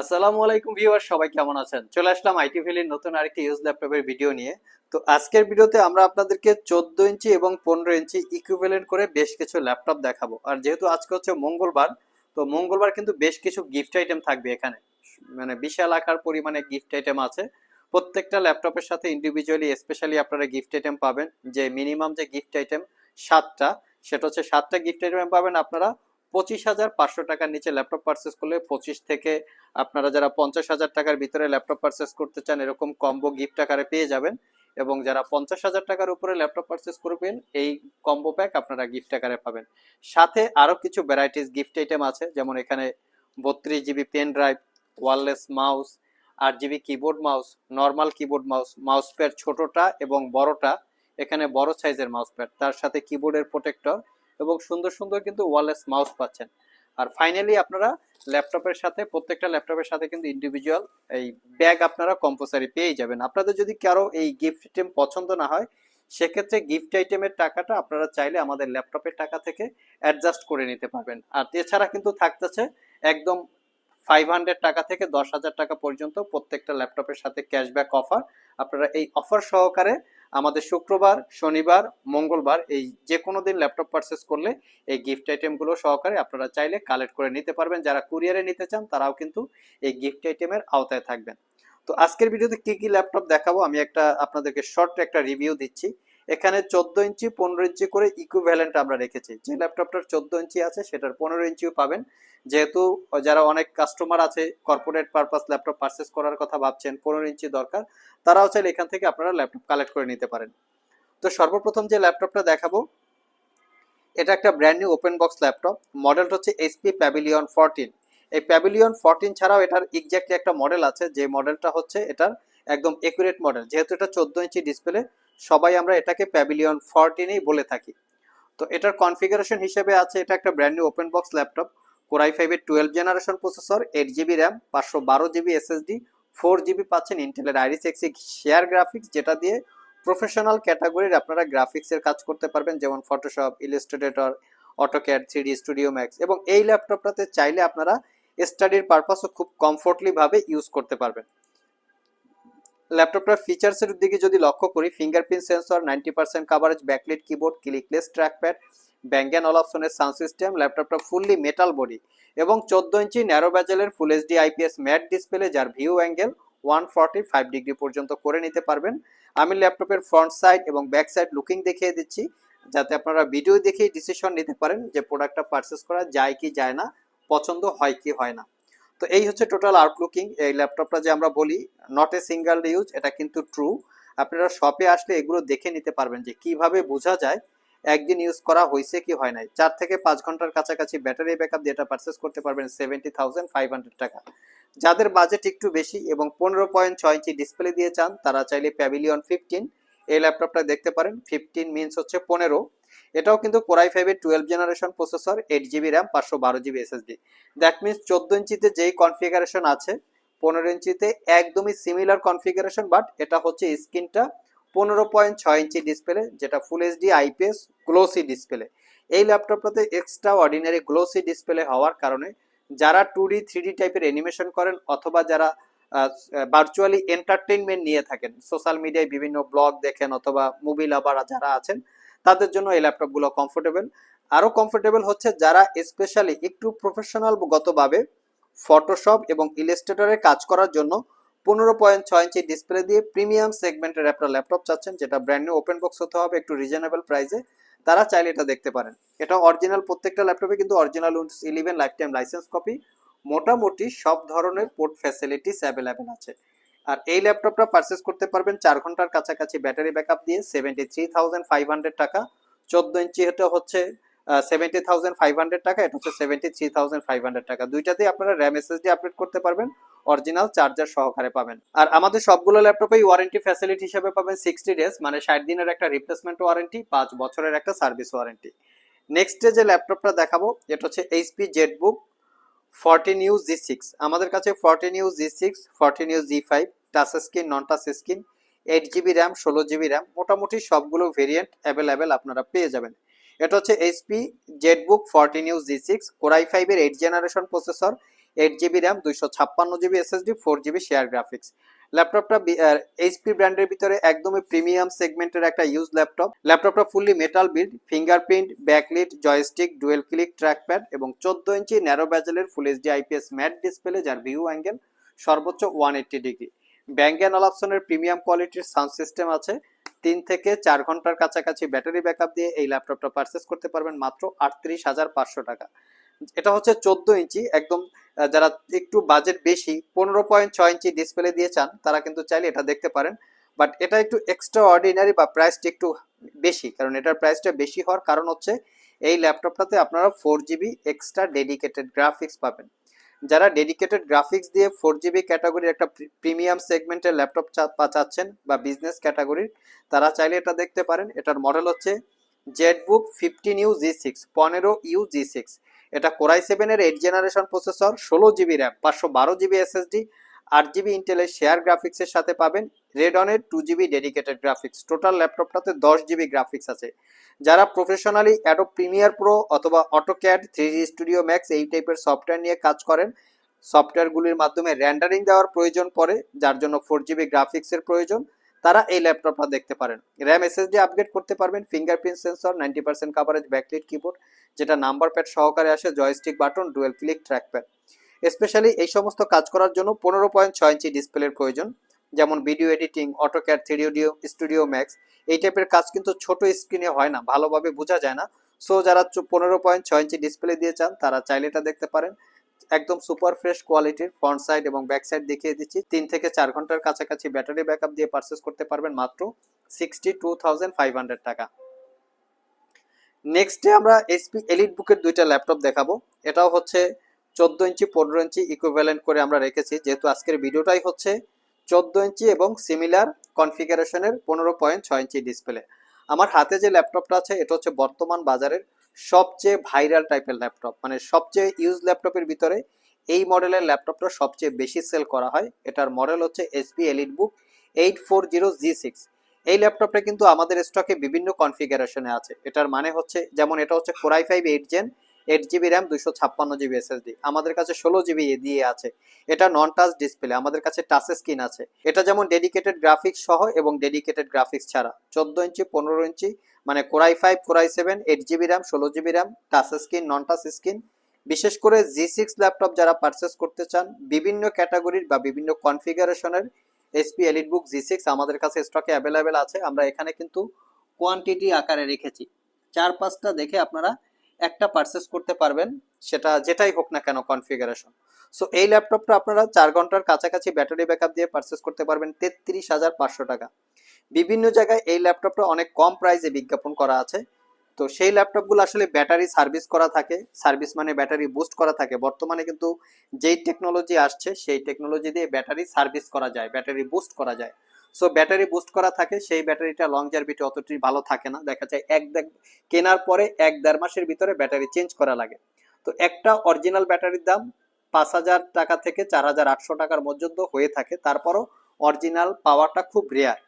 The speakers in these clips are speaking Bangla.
আসসালামু আলাইকুম ভিউয়ার সবাই কেমন আছেন? চলে আসলাম আইটি ভ্যালির নতুন আরেকটি ইউজ ল্যাপটপের ভিডিও নিয়ে। তো আজকের ভিডিওতে আমরা আপনাদেরকে চোদ্দ ইঞ্চি এবং পনেরো ইঞ্চি ইকুইভ্যালেন্ট করে বেশ কিছু ল্যাপটপ দেখাবো। আর যেহেতু আজকে হচ্ছে মঙ্গলবার, তো মঙ্গলবার কিন্তু বেশ কিছু গিফট আইটেম থাকবে এখানে। মানে বিশাল আকার পরিমাণে গিফট আইটেম আছে। প্রত্যেকটা ল্যাপটপের সাথে ইন্ডিভিজুয়ালি স্পেশালি আপনারা গিফট আইটেম পাবেন। যে মিনিমাম যে গিফট আইটেম সাতটা, সেটা হচ্ছে সাতটা গিফট আইটেম পাবেন আপনারা। পঁচিশ হাজার পাঁচশো টাকার নিচে ল্যাপটপ পারচেস করলে পঁচিশ থেকে আপনারা যারা পঞ্চাশ হাজার টাকার ভিতরে ল্যাপটপ পারচেস করতে চান, এরকম কম্বো গিফট আকারে পেয়ে যাবেন। এবং যারা পঞ্চাশ হাজার টাকার উপরে ল্যাপটপ পারচেস করবেন, এই কম্বো প্যাক আপনারা গিফট আকারে পাবেন। সাথে আরও কিছু ভ্যারাইটিস গিফট আইটেম আছে, যেমন এখানে বত্রিশ GB pen drive wireless mouse আট GB keyboard mouse normal keyboard mouse mouse pad ছোটটা এবং বড়টা, এখানে বড় সাইজের মাউস প্যাড তার সাথে কিবোর্ডের প্রোটেক্টর এবং সুন্দর সুন্দর কিন্তু ওয়ারলেস মাউস পাচ্ছেন। আর ফাইনালি আপনারা ল্যাপটপের সাথে, প্রত্যেকটা ল্যাপটপের সাথে কিন্তু ইন্ডিভিজুয়াল এই ব্যাগ আপনারা কম্পালসারি পেয়ে যাবেন। আপনাদের যদি কারও এই গিফট আইটেম পছন্দ না হয়, সেক্ষেত্রে গিফট আইটেমের টাকাটা আপনারা চাইলে আমাদের ল্যাপটপের টাকা থেকে অ্যাডজাস্ট করে নিতে পারবেন। আর এছাড়া কিন্তু থাকতেছে একদম ফাইভ হান্ড্রেড টাকা থেকে দশ হাজার টাকা পর্যন্ত প্রত্যেকটা ল্যাপটপের সাথে ক্যাশব্যাক অফার আপনারা এই অফার সহকারে আমাদের শুক্রবার, শনিবার, মঙ্গলবার এই যে কোনো দিন ল্যাপটপ পারচেস করলে এই গিফট আইটেমগুলো সহকারে আপনারা চাইলে কালেক্ট করে নিতে পারবেন। যারা কুরিয়ারে নিতে চান, তারাও কিন্তু এই গিফট আইটেমের আওতায় থাকবেন। তো আজকের ভিডিওতে কি কি ল্যাপটপ দেখাবো? আমি একটা আপনাদেরকে শর্ট একটা রিভিউ দিচ্ছি। এখানে চোদ্দ ইঞ্চি, পনেরো ইঞ্চি করে ইকুইভ্যালেন্ট আমরা রেখেছি। যে ল্যাপটপটার চোদ্দ ইঞ্চি আছে, সেটার পনেরো ইঞ্চিও পাবেন। যেহেতু যারা অনেক কাস্টমার আছে কর্পোরেট পারপাস ল্যাপটপ পারচেস করার কথা ভাবছেন, পনেরো ইঞ্চি দরকার, তারাও চাইলে এখান থেকে আপনারা ল্যাপটপ কালেক্ট করে নিতে পারেন। তো সর্বপ্রথম যে ল্যাপটপটা দেখাবো, এটা একটা brand new open box laptop মডেলটা হচ্ছে এইচপি প্যাভিলিয়ন ফোরটিন এই প্যাভিলিয়ন ফোরটিন ছাড়াও এটার এক্স্যাক্টলি একটা মডেল আছে, যে মডেলটা হচ্ছে এটার একদম একুরেট মডেল যেহেতু এটা চোদ্দ ইঞ্চি ডিসপ্লে সবাই আমরা এটাকে প্যাভিলিয়ন ফোরটিনই বলে থাকি। তো এটার কনফিগারেশন হিসেবে আছে, এটা একটা brand new open box laptop core i ফাইভের twelve generation processor eight GB RAM পাঁচশো বারো জিবি এসএসডি ফোর জিবি পাচ্ছেন ইন্টেলের আইরিস এক্সি শেয়ার গ্রাফিক্স যেটা দিয়ে প্রফেশনাল ক্যাটাগরির আপনারা গ্রাফিক্সের কাজ করতে পারবেন, যেমন Photoshop Illustrator AutoCAD three D studio max এবং এই ল্যাপটপটাতে চাইলে আপনারা স্টাডির পারপাসও খুব কমফোর্টলিভাবে ইউজ করতে পারবেন। ল্যাপটপটার ফিচার্সের দিকে যদি লক্ষ্য করি fingerprint sensor ninety percent coverage backlit keyboard clickless trackpad Bang and all অপশনের সাউন্ড সিস্টেম ল্যাপটপটা ফুললি মেটাল বডি এবং চোদ্দ ইঞ্চি narrow ব্যাজেলের full HD IPS matte display যার view angle one forty five degree পর্যন্ত করে নিতে পারবেন। আমি ল্যাপটপের ফ্রন্ট সাইড এবং ব্যাক সাইড লুকিং দেখিয়ে দিচ্ছি, যাতে আপনারা ভিডিও দেখেই ডিসিশন নিতে পারেন যে প্রোডাক্টটা পারচেস করা যায় কি যায় না, পছন্দ হয় কি হয় না। তো এই হচ্ছে টোটাল আউটলুকিং এই ল্যাপটপটা যে আমরা বলি নট এ সিঙ্গেল ইউজ এটা কিন্তু ট্রু আপনারা শপে আসলে এগুলো দেখে নিতে পারবেন যে কীভাবে বোঝা যায় একদিন ইউজ করা হয়েছে কি হয় নাই। চার থেকে পাঁচ ঘণ্টার কাছাকাছি ব্যাটারি ব্যাকআপ দিয়ে এটা পারচেস করতে পারবেন সেভেন্টি থাউজেন্ড ফাইভ হান্ড্রেড টাকা। যাদের বাজেট একটু বেশি এবং পনেরো পয়েন্ট ছয় ইঞ্চি ডিসপ্লে দিয়ে চান, তারা চাইলে প্যাভিলিয়ন ফিফটিন এই ল্যাপটপটা দেখতে পারেন। ফিফটিন মিনস হচ্ছে পনেরো এটাও কিন্তু কোরাই ফাইভের twelve generation processor eight GB RAM পাঁচশো বারো জিবি এসএসডি দ্যাট মিনস চোদ্দ ইঞ্চিতে যেই কনফিগারেশন আছে, পনেরো ইঞ্চিতে একদমই সিমিলার কনফিগারেশন বাট এটা হচ্ছে স্ক্রিনটা পনেরো পয়েন্ট ছয় ইঞ্চি ডিসপ্লে যেটা full HD IPS glossy display এই ল্যাপটপটাতে এক্সট্রা অর্ডিনারি গ্লোসি ডিসপ্লে হওয়ার কারণে যারা টু ডি থ্রি ডি টাইপের অ্যানিমেশন করেন, অথবা যারা ভার্চুয়ালি এন্টারটেনমেন্ট নিয়ে থাকেন সোশ্যাল মিডিয়ায় বিভিন্ন ব্লগ দেখেন, অথবা মুভি লাভার যারা আছেন তাদের জন্য এই ল্যাপটপগুলো কমফোর্টেবল আরও কমফোর্টেবল হচ্ছে যারা স্পেশালি একটু প্রফেশনাল গতভাবে ফটোশপ এবং ইলাস্ট্রেটরে কাজ করার জন্য পনেরো পয়েন্ট ছয় ইঞ্চি ডিসপ্লে দিয়ে প্রিমিয়াম সেগমেন্টের একটা ল্যাপটপ চাচ্ছেন, যেটা ব্র্যান্ড নিউ ওপেন বক্স হতে হবে একটু রিজনেবল প্রাইসে তারা চাইলে এটা দেখতে পারেন। এটা অরিজিনাল প্রত্যেকটা ল্যাপটপে কিন্তু original Windows eleven life time license copy মোটামুটি সব ধরনের পোর্ট ফ্যাসিলিটিস অ্যাভেলেবেল আছে। আর এই ল্যাপটপটা পারচেস করতে পারবেন চার ঘণ্টার কাছাকাছি ব্যাটারি ব্যাকআপ দিয়ে seventy three thousand five hundred টাকা। চোদ্দ ইঞ্চি এটা হচ্ছে সেভেন্টি থাউজেন্ড ফাইভ হান্ড্রেড টাকা, এটা হচ্ছে seventy three thousand five hundred টাকা। দুইটাতেই আপনারা র্যাম এসএসডি আপডেট করতে পারবেন অরিজিনাল চার্জার সহকারে পাবেন। আর আমাদের সবগুলো ল্যাপটপেই ওয়ারেন্টি ফ্যাসিলিটি হিসেবে পাবেন সিক্সটি ডেজ মানে ষাট দিনের একটা রিপ্লেসমেন্ট ওয়ারেন্টি পাঁচ বছরের একটা সার্ভিস ওয়ারেন্টি নেক্সট যে ল্যাপটপটা দেখাবো, এটা হচ্ছে HP ZBook fourteen U G six আমাদের কাছে fourteen U G six fourteen U G five touch screen non touch screen eight GB RAM ষোলো জিবি র্যাম মোটামুটি সবগুলো ভেরিয়েন্ট অ্যাভেলেবেল আপনারা পেয়ে যাবেন। এটা হচ্ছে HP ZBook fourteen U G six core i ফাইভের eight generation processor eight GB RAM দুইশো ছাপ্পান্ন GB SSD four GB share graphics ল্যাপটপটা এইচপি ব্র্যান্ডের ভিতরে একদমই প্রিমিয়াম সেগমেন্টের একটা ইউজ ল্যাপটপ ল্যাপটপটা fully metal build fingerprint backlit joystick dual click trackpad এবং চোদ্দ ইঞ্চি narrow ব্যাজেলের full HD IPS matte display যার ভিউ অ্যাঙ্গেল সর্বোচ্চ one eighty degree Bang and অলাপসনের premium কোয়ালিটির সাউন্ড সিস্টেম আছে। তিন থেকে চার ঘণ্টার কাছাকাছি ব্যাটারি ব্যাকআপ দিয়ে এই ল্যাপটপটা পারচেস করতে পারবেন মাত্র আটত্রিশ হাজার পাঁচশো টাকা। এটা হচ্ছে চোদ্দ ইঞ্চি, একদম যারা একটু বাজেট বেশি, পনেরো পয়েন্ট ছয় ইঞ্চি ডিসপ্লে দিয়ে চান, তারা কিন্তু চাইলে এটা দেখতে পারেন। বাট এটা একটু এক্সট্রা অর্ডিনারি বা প্রাইসটা একটু বেশি, কারণ এটার প্রাইসটা বেশি হওয়ার কারণ হচ্ছে, এই ল্যাপটপটাতে আপনারা four GB extra dedicated graphics পাবেন। যারা ডেডিকেটেড গ্রাফিক্স দিয়ে ফোর জিবি ক্যাটাগরির একটা প্রিমিয়াম সেগমেন্টের ল্যাপটপ চাচ্ছেন বা বিজনেস ক্যাটাগরির তারা চাইলে এটা দেখতে পারেন। এটার মডেল হচ্ছে zenbook fifteen U G six পনেরো ইউ জি সিক্স এটা কোরাই সেভেনের এইট জেনারেশন প্রসেসর ষোলো জিবি র্যাম পাঁচশো বারো জিবি এসএসডি আট জিবি ইন্টেলের শেয়ার গ্রাফিক্সের সাথে পাবেন রেডনের two GB dedicated graphics total ল্যাপটপটাতে দশ জিবি গ্রাফিক্স আছে। যারা প্রফেশনালি অ্যাডো প্রিমিয়ার প্রো অথবা AutoCAD three D studio max এই টাইপের সফটওয়্যার নিয়ে কাজ করেন সফটওয়্যারগুলির মাধ্যমে র্যান্ডারিং দেওয়ার প্রয়োজন পড়ে, যার জন্য ফোর জিবি গ্রাফিক্সের প্রয়োজন, তারা এই ল্যাপটপটা দেখতে পারেন। র্যাম এসএসডি আপগ্রেড করতে পারবেন fingerprint sensor ninety percent coverage backlit keyboard যেটা নাম্বার প্যাড সহকারে আসে joystick button dual click trackpad specially এই সমস্ত কাজ করার জন্য পনেরো পয়েন্ট ছয় ইঞ্চি ডিসপ্লের প্রয়োজন, যেমন video editing AutoCAD three D studio max এই টাইপের কাজ কিন্তু ছোট স্ক্রিনে হয় না, ভালোভাবে বোঝা যায় না। সো যারা পনেরো পয়েন্ট ছয় ইঞ্চি ডিসপ্লে দিয়ে চান, তারা চাইলে এটা দেখতে পারেন। একদম সুপার ফ্রেশ কোয়ালিটির ফ্রন্ট সাইড এবং ব্যাক সাইড দেখিয়ে দিচ্ছি। তিন থেকে চার ঘণ্টার কাছাকাছি ব্যাটারি ব্যাকআপ দিয়ে পারচেস করতে পারবেন মাত্র sixty two thousand five hundred টাকা। নেক্সটে আমরা এসপি এলিট বুকের দুইটা ল্যাপটপ দেখাবো। এটাও হচ্ছে চোদ্দ ইঞ্চি, পনেরো ইঞ্চি ইকুইভ্যালেন্ট করে আমরা রেখেছি। যেহেতু আজকের ভিডিওটাই হচ্ছে চোদ্দ ইঞ্চি এবং সিমিলার কনফিগারেশনের পনেরো পয়েন্ট ছয় ইঞ্চি ডিসপ্লে আমার হাতে যে ল্যাপটপটা আছে, এটা হচ্ছে বর্তমান বাজারের সবচেয়ে ভাইরাল টাইপের ল্যাপটপ মানে সবচেয়ে ইউজ ল্যাপটপের ভিতরে এই মডেলের ল্যাপটপটা সবচেয়ে বেশি সেল করা হয়। এটার মডেল হচ্ছে HP elite book eight four zero G six এই ল্যাপটপটা কিন্তু আমাদের স্টকে বিভিন্ন কনফিগারেশনে আছে। এটার মানে হচ্ছে, যেমন এটা হচ্ছে core i five eight gen eight GB RAM দুশো ছাপ্পান্ন জিবি এসএসডি আমাদের কাছে ষোলো জিবি দিয়ে আছে। এটা নন টাচ ডিসপ্লে আমাদের কাছে টাচ স্ক্রিন আছে। এটা যেমন ডেডিকেটেড গ্রাফিক্স সহ এবং ডেডিকেটেড গ্রাফিক্স ছাড়া। চোদ্দ ইঞ্চি, পনেরো ইঞ্চি মানে core i five core i seven eight GB RAM ষোলো GB RAM touch screen non touch screen বিশেষ করে জি সিক্স ল্যাপটপ যারা পারচেস করতে চান, বিভিন্ন ক্যাটাগরির বা বিভিন্ন কনফিগারেশনের HP elite book G six আমাদের কাছে স্টকে অ্যাভেলেবেল আছে। আমরা এখানে কিন্তু কোয়ান্টিটি আকারে রেখেছি। চার পাঁচটা দেখে আপনারা একটা পারচেস করতে পারবেন, সেটা যেটাই হোক না কেন কনফিগারেশন সো এই ল্যাপটপটা আপনারা চার ঘণ্টার কাছাকাছি ব্যাটারি ব্যাকআপ দিয়ে পারচেস করতে পারবেন তেত্রিশ হাজার পাঁচশো টাকা। বিভিন্ন জায়গায় এই ল্যাপটপটা অনেক কম প্রাইসে বিজ্ঞাপন করা আছে। তো সেই ল্যাপটপগুলো আসলে ব্যাটারি সার্ভিস করা থাকে সার্ভিস মানে ব্যাটারি বুস্ট করা থাকে। বর্তমানে কিন্তু যেই টেকনোলজি আসছে, সেই টেকনোলজি দিয়ে ব্যাটারি সার্ভিস করা যায় ব্যাটারি বুস্ট করা যায়। সো ব্যাটারি বুস্ট করা থাকে, সেই ব্যাটারিটা লং জার্ভিটি অতটি ভালো থাকে না। দেখা যায় এক দেখ কেনার পরে এক দেড় মাসের ভিতরে ব্যাটারি চেঞ্জ করা লাগে। তো একটা অরিজিনাল ব্যাটারির দাম পাঁচ হাজার টাকা থেকে চার হাজার আটশো টাকার পর্যন্ত হয়ে থাকে। তারপরও অরিজিনাল পাওয়াটা খুব রেয়ার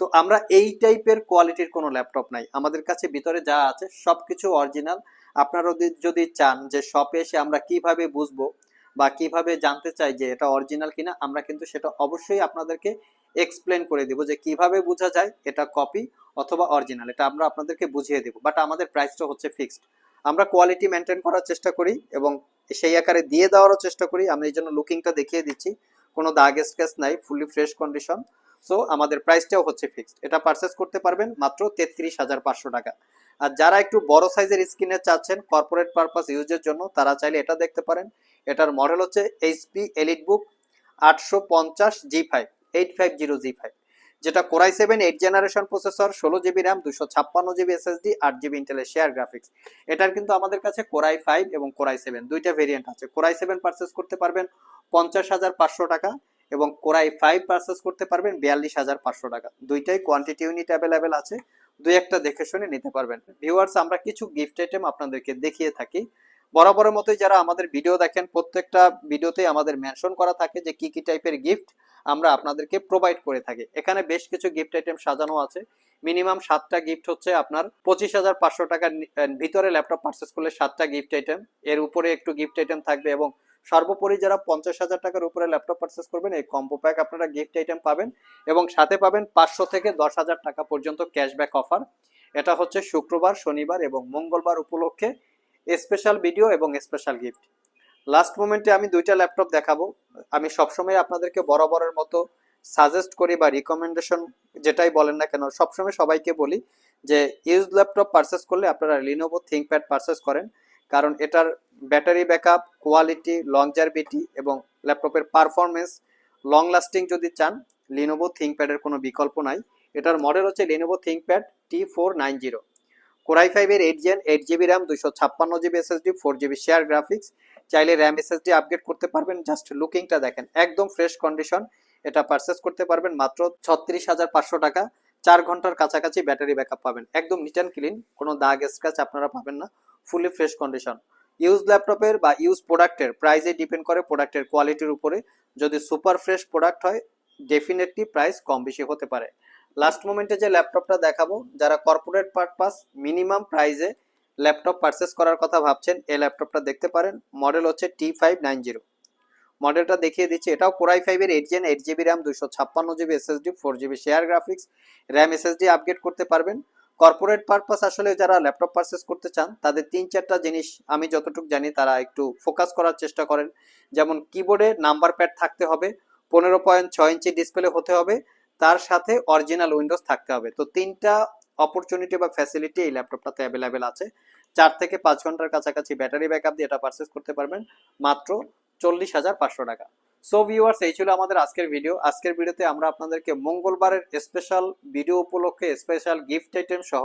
তো আমরা এই টাইপের কোয়ালিটির কোনো ল্যাপটপ নাই। আমাদের কাছে ভিতরে যা আছে সব কিছু অরিজিনাল আপনারা যদি চান যে শপে এসে আমরা কীভাবে বুঝব বা কীভাবে জানতে চাই যে এটা অরিজিনাল কিনা, আমরা কিন্তু সেটা অবশ্যই আপনাদেরকে এক্সপ্লেন করে দিব যে কীভাবে বোঝা যায় এটা কপি অথবা অরিজিনাল এটা আমরা আপনাদেরকে বুঝিয়ে দেব। বাট আমাদের প্রাইসটা হচ্ছে ফিক্সড আমরা কোয়ালিটি মেনটেন করার চেষ্টা করি এবং সেই আকারে দিয়ে দেওয়ারও চেষ্টা করি। আমি এই জন্য লুকিংটা দেখিয়ে দিচ্ছি। কোনো দাগ স্কেচ নাই ফুলি ফ্রেশ কন্ডিশন সো আমাদের প্রাইসটাও হচ্ছে ফিক্সড এটা পারচেস করতে পারবেন মাত্র তেত্রিশ হাজার পাঁচশো টাকা। আর যারা একটু বড় সাইজের স্ক্রিনে চাচ্ছেন কর্পোরেট পারপাস ইউজের জন্য, তারা চাইলে এটা দেখতে পারেন। এটার মডেল হচ্ছে এইচপি এলিট বুক আটশো পঞ্চাশ G five eight five zero G five যেটা core i seven eight generation processor ষোলো জিবি র্যাম দুশো ছাপ্পান্ন জিবি এসএসডি আট জিবি ইন্টেলের শেয়ার গ্রাফিক্স এটার কিন্তু আমাদের কাছে কোরাই ফাইভ এবং কোরাই সেভেন দুইটা ভেরিয়েন্ট আছে। কোরাই সেভেন পারচেস করতে পারবেন পঞ্চাশ হাজার পাঁচশো টাকা এবং কোরাই ফাইভ পারচেস করতে পারবেন বিয়াল্লিশ হাজার পাঁচশো টাকা। দুইটাই কোয়ান্টিটি ইউনিট অ্যাভেলেবেল আছে। দুই একটা দেখে শুনে নিতে পারবেন। ভিউয়ার্স আমরা কিছু গিফট আইটেম আপনাদেরকে দেখিয়ে থাকি। বরাবরের মতোই যারা আমাদের ভিডিও দেখেন, প্রত্যেকটা ভিডিওতে আমাদের মেনশন করা থাকে যে কি কি টাইপের গিফট আমরা আপনাদেরকে প্রোভাইড করে থাকি। এখানে বেশ কিছু গিফট আইটেম সাজানো আছে। মিনিমাম সাতটা গিফট হচ্ছে আপনার পঁচিশ হাজার পাঁচশো টাকার ভিতরে ল্যাপটপ পারচেস করলে সাতটা গিফট আইটেম এর উপরে একটু গিফট আইটেম থাকবে এবং সর্বোপরি যারা পঞ্চাশ হাজার টাকার উপরে ল্যাপটপ পারচেস করবেন, এই কম্বো প্যাক আপনারা গিফট আইটেম পাবেন এবং সাথে পাবেন পাঁচশো থেকে দশ হাজার টাকা পর্যন্ত ক্যাশব্যাক অফার এটা হচ্ছে শুক্রবার, শনিবার এবং মঙ্গলবার উপলক্ষে স্পেশাল ভিডিও এবং স্পেশাল গিফট। লাস্ট মোমেন্টে আমি দুইটা ল্যাপটপ দেখাবো। আমি সবসময় আপনাদেরকে বরাবরের মতো সাজেস্ট করি বা রিকমেন্ডেশন যেটাই বলেন না কেন, সবসময় সবাইকে বলি যে ইউজ ল্যাপটপ পারচেস করলে আপনারা লিনোভো থিঙ্কপ্যাড পারচেস করেন। কারণ এটার ব্যাটারি ব্যাকআপ কোয়ালিটি লংজারবিটি এবং ল্যাপটপের পারফরমেন্স লং লাস্টিং যদি চান লিনোভো থিঙ্কপ্যাডের কোনো বিকল্প নাই। এটার মডেল হচ্ছে Lenovo ThinkPad T four nine zero Core i ফাইভের eight gen eight GB RAM দুশো ছাপ্পান্ন GB SSD four GB share graphics চাইলে র্যাম এসএসডি আপগ্রেড করতে পারবেন। জাস্ট লুকিংটা দেখেন, একদম ফ্রেশ কন্ডিশন এটা পারচেস করতে পারবেন মাত্র ছত্রিশ হাজার পাঁচশো টাকা। চার ঘণ্টার কাছাকাছি ব্যাটারি ব্যাকআপ পাবেন। একদম নিট অ্যান্ড ক্লিন কোনো দাগ স্ক্র্যাচ আপনারা পাবেন না। ফুলি ফ্রেশ কন্ডিশন ইউজ ল্যাপটপের বা ইউজ প্রোডাক্টের প্রাইসে ডিপেন্ড করে প্রোডাক্টের কোয়ালিটির উপরে। যদি সুপার ফ্রেশ প্রোডাক্ট হয় ডেফিনেটলি প্রাইস কম বেশি হতে পারে। লাস্ট মোমেন্টে যে ল্যাপটপটা দেখাবো, যারা কর্পোরেট পারপাস মিনিমাম প্রাইসে ল্যাপটপ পারচেস করার কথা ভাবছেন, এই ল্যাপটপটা দেখতে পারেন। মডেল হচ্ছে টি ফাইভ নাইন জিরো মডেলটা দেখিয়ে দিচ্ছি। এটাও কোরাই ফাইভের eight gen eight GB RAM দুশো ছাপ্পান্ন GB SSD four GB share graphics RAM SSD upgrade করতে পারবেন। কর্পোরেট পারপাস আসলে যারা ল্যাপটপ পারচেস করতে চান, তাদের তিন চারটা জিনিস আমি যতটুকু জানি তারা একটু ফোকাস করার চেষ্টা করেন। যেমন কিবোর্ডে নাম্বার প্যাড থাকতে হবে, পনেরো পয়েন্ট ছয় ইঞ্চি ডিসপ্লে হতে হবে তার সাথে অরিজিনাল উইন্ডোজ থাকতে হবে। তো তিনটা অপরচুনিটি বা ফ্যাসিলিটি এই ল্যাপটপটাতে অ্যাভেলেবেল আছে। চার থেকে পাঁচ ঘণ্টার কাছাকাছি ব্যাটারি ব্যাকআপ দিয়ে এটা পারচেস করতে পারবেন। মাত্র চল্লিশ হাজার পাঁচশো টাকা। সো ভিউয়ার্স এই ছিল আমাদের আজকের ভিডিও আজকের ভিডিওতে আমরা আপনাদেরকে মঙ্গলবারের স্পেশাল ভিডিও উপলক্ষে স্পেশাল গিফট আইটেম সহ